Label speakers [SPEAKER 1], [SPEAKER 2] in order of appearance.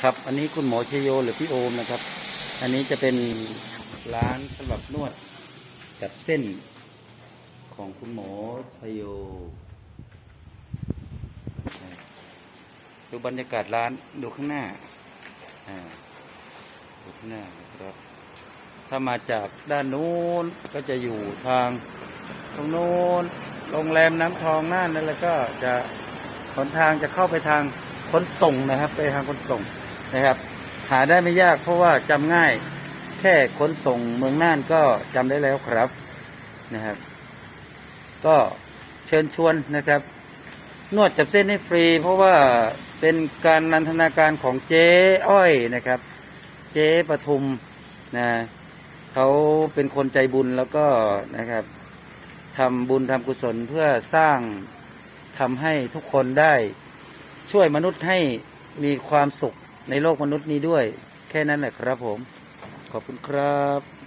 [SPEAKER 1] ครับอันนี้คุณหมอชโยหรือพี่โอมนะครับ อันนี้จะเป็นร้านสำหรับนวดกับเส้นของคุณหมอชโยดูบรรยากาศร้านดูข้างหน้าอ่าดูข้างหน้านะครับถ้ามาจากด้านนู้นก็จะอยู่ทางตรงนู้นโรงแรมน้ำทองน่านนั่นแล้วก็จะหนทางจะเข้าไปทาง ขนส่งนะครับ ไปทางขนส่งนะครับ หาได้ไม่ยากเพราะว่าจำง่าย แค่ขนส่งเมืองน่านก็จำได้แล้วครับนะครับ ก็เชิญชวนนะครับ นวดจับเส้นให้ฟรี เพราะว่าเป็นการนันทนาการของเจ๊อ้อยนะครับ เจ๊ปทุมนะเขาเป็นคนใจบุญแล้วก็นะครับทำบุญทำกุศลเพื่อสร้างทำให้ทุกคนได้ ช่วยมนุษย์ให้มีความสุขในโลกมนุษย์นี้ด้วย แค่นั้นแหละครับผม ขอบคุณครับ